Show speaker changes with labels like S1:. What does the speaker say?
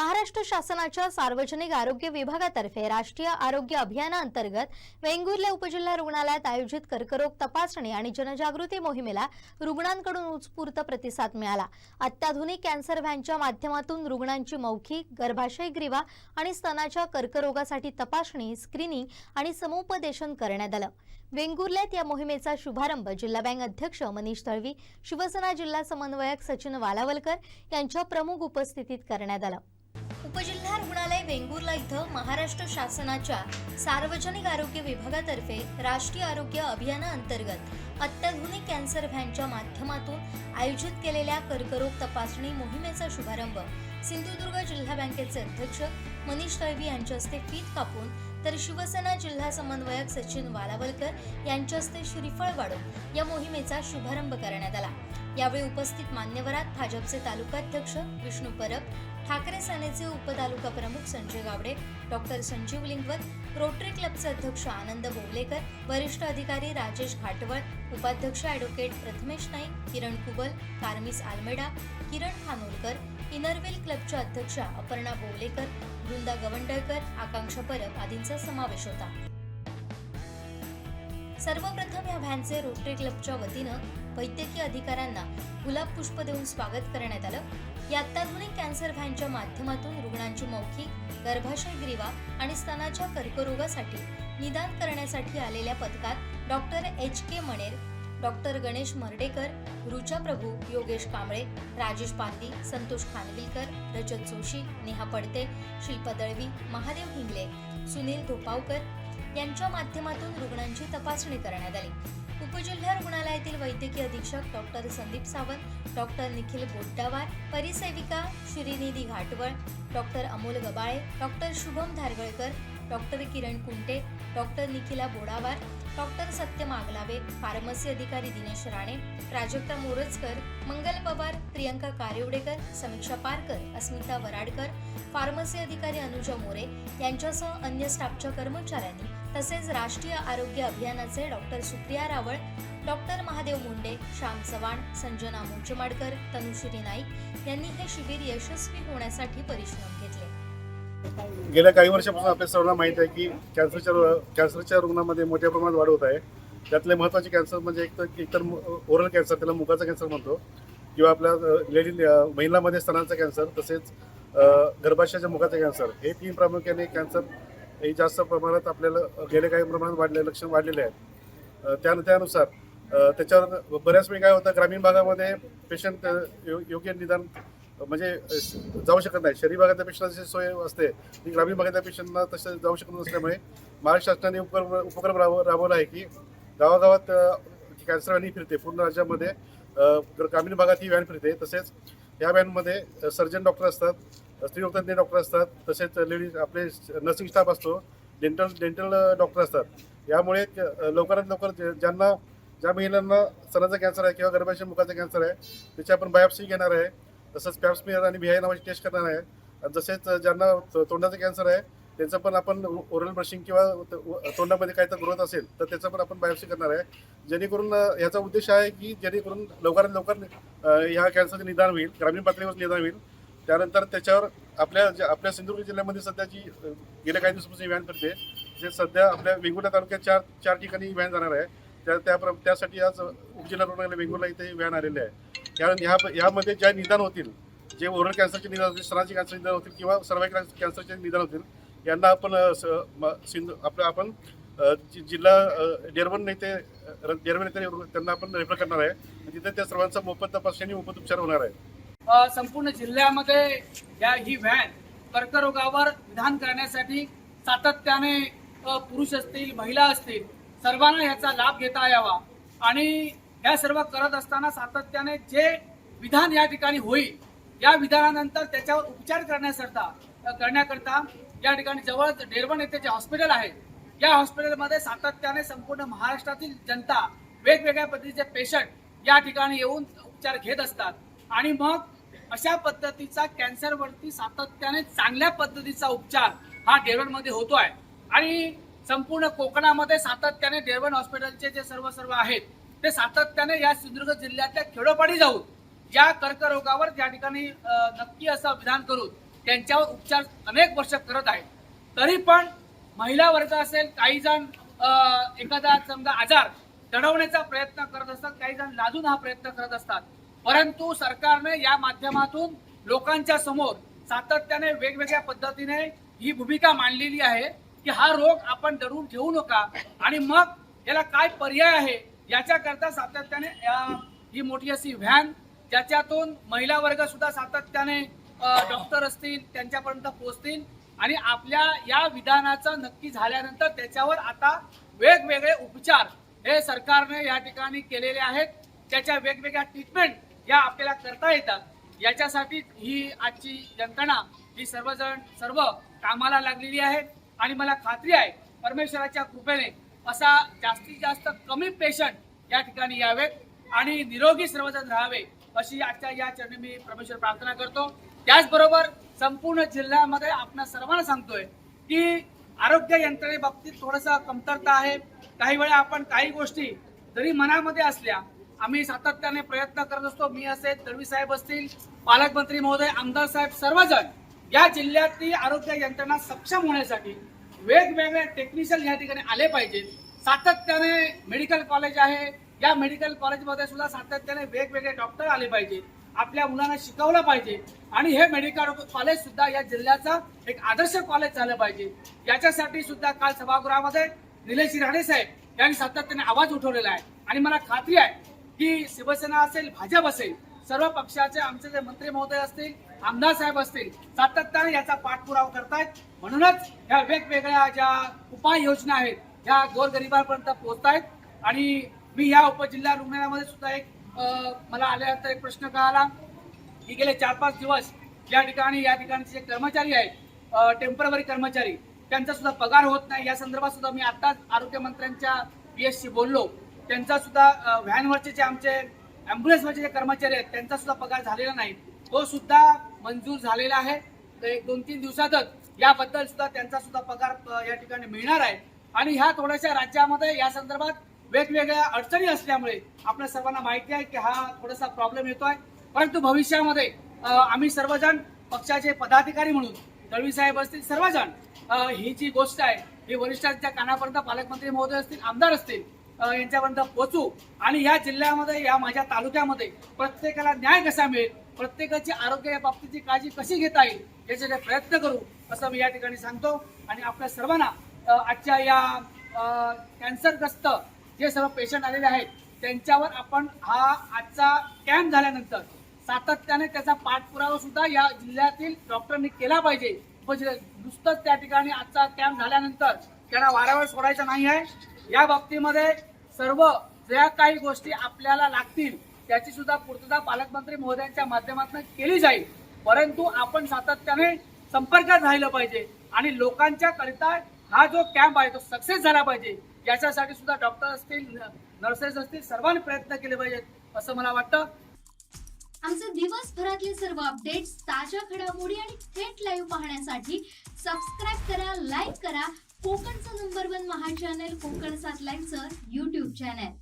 S1: महाराष्ट्र शासनाच्या सार्वजनिक आरोग्य विभागातर्फे राष्ट्रीय आरोग्य अभियानाअंतर्गत वेंगुर्ले उपजिल्हा रुग्णालयात आयोजित कर्करोग तपासणी आणि जनजागृती मोहिमेला रुग्णांकडून उत्स्फूर्त प्रतिसाद मिळाला. अत्याधुनिक कॅन्सर व्हॅनच्या माध्यमातून रुग्णांची मौखिक गर्भाशय ग्रीवा आणि स्तनाच्या कर्करोगासाठी तपासणी स्क्रीनिंग आणि समुपदेशन करण्यात आलं. वेंगुर्ल्यात या मोहिमेचा शुभारंभ जिल्हा बँक अध्यक्ष मनीष तळवी शिवसेना जिल्हा समन्वयक सचिन वालावलकर यांच्या प्रमुख उपस्थितीत करण्यात आला. उपजिल्हा रुग्णालय वेंगुर्ला इथं महाराष्ट्र शासनाच्या सार्वजनिक आरोग्य विभागातर्फे राष्ट्रीय आरोग्य अभियानाअंतर्गत अत्याधुनिक कॅन्सर व्हॅनच्या माध्यमातून आयोजित केलेल्या कर्करोग तपासणी मोहिमेचा शुभारंभ सिंधुदुर्ग जिल्हा बँकेचे अध्यक्ष मनीष तळवी यांच्या हस्ते फीत कापून तर शिवसेना जिल्हा समन्वयक सचिन वालावलकर यांच्या हस्ते श्रीफळ वाढून या मोहिमेचा शुभारंभ करण्यात आला. यावेळी उपस्थित मान्यवरात भाजपचे तालुकाध्यक्ष विष्णू परब ठाकरे सेनेचे उपतालुका प्रमुख संजय गावडे डॉक्टर संजीव लिंगवत रोटरी क्लबचे अध्यक्ष आनंद बोवलेकर वरिष्ठ अधिकारी राजेश घाटवळ उपाध्यक्ष advocate Prathamesh Naik Kiran Kubal Carmis Almeida Kiran Khanolkar inner wheel क्लबच्या अध्यक्षा अपर्णा बोवलेकर वृंदा गवंडळकर आकांक्षा परब आदींचा समावेश होता. सर्वप्रथम या व्हॅनचे रोटरी क्लबच्या वतीनं वैद्यकीय अधिकाऱ्यांना गुलाब पुष्प देऊन स्वागत करण्यात आलं. या अत्याधुनिक कॅन्सर व्हॅनच्या माध्यमातून रुग्णांची मौखिक गर्भाशय ग्रीवा आणि स्तनाच्या कर्करोगासाठी निदान करण्यासाठी आलेल्या पथकात doctor H K Maner doctor Ganesh Mardekar Rucha Prabhu Yogesh Kamble Rajesh Pandi Santosh Khanvilkar रजत जोशी नेहा पडते शिल्पा दळवी महादेव हिंगले सुनील धोपावकर यांच्या माध्यमातून रुग्णांची तपासणी करण्यात आली. उपजिल्हा रुग्णालयातील वैद्यकीय अधीक्षक doctor Sandeep Sawant doctor Nikhil Boddawar परिसेविका Shrinidhi Ghatwal doctor Amol Gabale doctor Shubham Dhargalkar doctor Kiran Kunte doctor Nikhila Bodawar doctor Satya Maglave pharmacy अधिकारी दिनेश राणे प्राजक्ता मोरजकर मंगल पवार प्रियंका कारेवडेकर समीक्षा पारकर अस्मिता वराडकर फार्मसी अधिकारी अनुजा मोरे यांच्यासह अन्य स्टाफच्या कर्मचाऱ्यांनी तसेच राष्ट्रीय आरोग्य अभियानाचे डॉक्टर सुप्रिया रावळ डॉक्टर महादेव मुंडे श्याम चव्हाण संजना मोचमाडकर तनुश्री नाईक यांनी हे शिबिर यशस्वी होण्यासाठी परिश्रम घेतले.
S2: गेल्या काही वर्षापासून आपल्या सर्वांना माहीत आहे की कॅन्सरच्या कॅन्सरच्या रुग्णामध्ये मोठ्या प्रमाणात वाढ होत आहे. त्यातले महत्त्वाचे कॅन्सर म्हणजे एक तर एकतर ओरल कॅन्सर त्याला मुखाचा कॅन्सर म्हणतो किंवा आपल्या लेडी महिलामध्ये स्तनांचा कॅन्सर तसेच गर्भाशयाच्या मुखाचा कॅन्सर. हे तीन प्रामुख्याने कॅन्सर हे जास्त प्रमाणात आपल्याला गेल्या काही प्रमाणात वाढले लक्षण वाढलेले आहेत. त्या त्यानुसार त्याच्यावर बऱ्याच वेळी काय होतं ग्रामीण भागामध्ये पेशंट योग्य निदान म्हणजे जाऊ शकत नाही. शहरी भागातल्या पेशंटची सोय असते ती ग्रामीण भागातल्या पेशंटला तसं जाऊ शकत नसल्यामुळे महाराष्ट्र शासनाने उपक्रम उपक्रम राबव राबवला आहे की गावागावात कॅन्सर व्हॅन फिरते पूर्ण राज्यामध्ये ग्रामीण भागात ही व्हॅन फिरते. तसेच या व्हॅनमध्ये सर्जन डॉक्टर असतात स्त्रीरोगतज्ञ डॉक्टर असतात तसेच लेडीज आपले नर्सिंग स्टाफ असतो डेंटल डेंटल डॉक्टर असतात. यामुळे लवकरात लवकर ज्यांना ज्या महिलांना स्तनाचा कॅन्सर आहे किंवा गर्भाशय मुखाचा कॅन्सर आहे त्याची आपण बायोप्सी घेणार आहे. तसंच पॅप्समियर आणि व्हीआय नावाची टेस्ट करणार आहे. जसेच ज्यांना तोंडाचं कॅन्सर आहे त्याचं पण आपण ओरल ब्रशिंग किंवा तोंडामध्ये काय तर ग्रोथ असेल तर त्याचं पण आपण बायोप्सी करणार आहे. जेणेकरून ह्याचा उद्देश आहे की जेणेकरून लवकरात लवकर ह्या कॅन्सरचं निदान होईल ग्रामीण पातळीवर निदान होईल. त्यानंतर त्याच्यावर आपल्या आपल्या सिंधुदुर्ग जिल्ह्यामध्ये सध्याची जी गेल्या काही दिवसापासून व्हॅन करते जे सध्या आपल्या वेंगुर्ला तालुक्यात चार चार ठिकाणी व्हॅन जाणार आहे. त्या त्या त्यासाठी आज उपजिल्हा रुग्णालय वेंगुर्ला इथे व्हॅन आलेले आहे. कारण ह्या यामध्ये ज्या निदान होतील जे ओरल कॅन्सरचे निदान होतील स्तनाचे कॅन्सर निदान होतील किंवा सर्वायकल कॅन्सरचे निदान होतील यांना आपण स- म- सिंधू आपलं आपण जिल्हा अ, डेरवन येथे डेरवन त्यांना आपण रेफर करणार आहे. तिथे त्या सर्वांचा मोफत तपासणी आणि मोफत उपचार होणार आहे.
S3: संपूर्ण जिल्ह्यामध्ये या ही व्हॅन कर्करोगावर विधान करण्यासाठी सातत्याने पुरुष असतील महिला असतील सर्वांना याचा लाभ घेता यावा. आणि या सर्व करत असताना सातत्याने जे विधान या ठिकाणी होईल या विधानानंतर त्याच्यावर उपचार करण्याकरता करण्याकरता या ठिकाणी जवळ डेरवण येथे जे हॉस्पिटल आहे या हॉस्पिटलमध्ये सातत्याने संपूर्ण महाराष्ट्रातील जनता वेगवेगळ्या पद्धतीचे पेशंट या ठिकाणी येऊन उपचार घेत असतात. आणि मग अशा पद्धतीचा कॅन्सरवरती सातत्याने चांगल्या पद्धतीचा उपचार हा डेरवणमध्ये आहे आणि संपूर्ण कोकणामध्ये सातत्याने डेरवण हॉस्पिटलचे जे सर्व सर्व आहेत ते सातत्याने या सिंधुदुर्ग जिल्ह्यातल्या खेडोपाडी जाऊन या कर्करोगावर त्या ठिकाणी नक्की असं विधान करून त्यांच्यावर उपचार अनेक वर्ष करत आहेत. तरी पण महिला वर्ग असेल काही जण एखादा समजा आजार दडवण्याचा प्रयत्न करत असतात काही जण लाजून हा प्रयत्न करत असतात. परंतु सरकारने या माध्यमातून लोकांच्या समोर सातत्याने वेगवेगळ्या पद्धतीने ही भूमिका मांडलेली आहे की हा रोग आपण दडवून ठेवू नका आणि मग याला काय पर्याय आहे याच्याकरता सातत्याने ही मोठी अशी व्हॅन ज्याच्यातून महिला वर्ग सुद्धा सातत्याने डॉक्टर असतील त्यांच्यापर्यंत पोहोचतील आणि आपल्या या विधानाचं नक्की झाल्यानंतर त्याच्यावर आता वेगवेगळे उपचार हे सरकारने या ठिकाणी केलेले आहेत. त्याच्या वेगवेगळ्या ट्रीटमेंट या आपल्याला करता येतात. याच्यासाठी ही आजची यंत्रणा ही सर्वजण सर्व कामाला लागलेली आहे. आणि मला खात्री आहे परमेश्वराच्या कृपेने असा जास्तीत जास्त कमी पेशंट या ठिकाणी यावेत आणि निरोगी सर्वजण राहावे अशी आजच्या या चरणी मी परमेश्वर प्रार्थना करतो. त्याचबरोबर संपूर्ण जिल्ह्यामध्ये आपण सर्वांना सांगतोय की आरोग्य यंत्रणेबाबतीत थोडंसं कमतरता आहे. काही वेळा आपण काही गोष्टी जरी मनामध्ये असल्या आम्ही सातत्याने प्रयत्न करत असतो. मी असेल तडवी साहेब असतील पालकमंत्री महोदय आमदार साहेब सर्वजण या जिल्ह्यातली आरोग्य यंत्रणा सक्षम होण्यासाठी वेगवेगळे टेक्निशियन या ठिकाणी आले पाहिजेत. सातत्याने मेडिकल कॉलेज आहे. या मेडिकल कॉलेजमध्ये सुद्धा सातत्याने वेगवेगळे डॉक्टर आले पाहिजेत. आपल्या मुलांना शिकवलं पाहिजे. आणि हे मेडिकल कॉलेज सुद्धा या जिल्ह्याचा एक आदर्श कॉलेज झालं पाहिजे. याच्यासाठी सुद्धा काल सभागृहामध्ये निलेश राणे साहेब यांनी सातत्याने आवाज उठवलेला आहे. आणि मला खात्री आहे की शिवसेना असेल भाजप असेल सर्व पक्षाचे आमचे जे मंत्री महोदय असतील आमदार साहेब असतील सातत्याने याचा पाठपुरावा करतायत. म्हणूनच ह्या वेगवेगळ्या ज्या उपाययोजना आहेत ह्या गोरगरिबांपर्यंत पोहोचतायत. आणि मी या उपजिल्हा रुग्णालयामध्ये सुद्धा एक मला आल्यानंतर एक प्रश्न कळाला. की गेले चार पाच दिवस या ठिकाणी या ठिकाणचे जे कर्मचारी आहेत टेंपररी कर्मचारी त्यांचा सुद्धा पगार होत नाही. या संदर्भात सुद्धा मी आत्ताच आरोग्यमंत्र्यांच्या पी एसशी बोललो. त्यांचा सुद्धा व्हॅनवरचे जे आमचे ॲम्ब्युलन्सवरचे जे कर्मचारी आहेत त्यांचा सुद्धा पगार झालेला नाही. तो सुद्धा मंजूर झालेला आहे. तर एक दोन तीन दिवसातच याबद्दल सुद्धा त्यांचा सुद्धा पगार या ठिकाणी मिळणार आहे. आणि ह्या थोड्याशा राज्यामध्ये या संदर्भात वेगवेगळ्या अडचणी असल्यामुळे आपल्या सर्वांना माहिती आहे की हा थोडासा प्रॉब्लेम येतोय. परंतु भविष्यामध्ये आम्ही सर्वजण पक्षाचे पदाधिकारी म्हणून दळवी साहेब असतील सर्वजण ही जी गोष्ट आहे ही वरिष्ठांच्या कानापर्यंत पालकमंत्री महोदय असतील आमदार असतील यांच्यापर्यंत पोचू आणि या जिल्ह्यामध्ये या माझ्या तालुक्यामध्ये प्रत्येकाला न्याय कसा मिळेल? प्रत्येकाची आरोग्य या बाबतीची काळजी कशी घेता येईल याचे प्रयत्न करू असं मी या ठिकाणी सांगतो. आणि आपल्या सर्वांना आजच्या या कॅन्सरग्रस्त जे सर्व पेशंट आलेले आहेत त्यांच्यावर आपण हा आजचा कॅम्प झाल्यानंतर सातत्याने त्याचा पाठपुरावा सुद्धा या जिल्ह्यातील डॉक्टरांनी केला पाहिजे. म्हणजे नुसतंच त्या ठिकाणी आजचा कॅम्प झाल्यानंतर त्यांना वाऱ्यावर सोडायचं नाही आहे. या बाबतीमध्ये सर्व ज्या काही गोष्टी आपल्याला लागतील त्याची सुद्धा पूर्तता पालकमंत्री महोदयांच्या माध्यमातून केली जाईल. परंतु आपण सातत्याने संपर्कात राहिलं पाहिजे आणि लोकांच्या करिता हा जो कॅम्प आहे तो सक्सेस झाला पाहिजे. याच्यासाठी सुद्धा डॉक्टर असतील नर्सेस असतील सर्वांनी प्रयत्न केले पाहिजेत असं मला वाटतं.
S4: आमचे दिवसभरातले सर्व अपडेट्स ताज्या घडामोडी आणि थेट लाईव्ह पाहण्यासाठी सबस्क्राईब करा लाईक करा. कोकणचं number one Maha channel Konkan सात लाईव्हचं युट्यूब चॅनल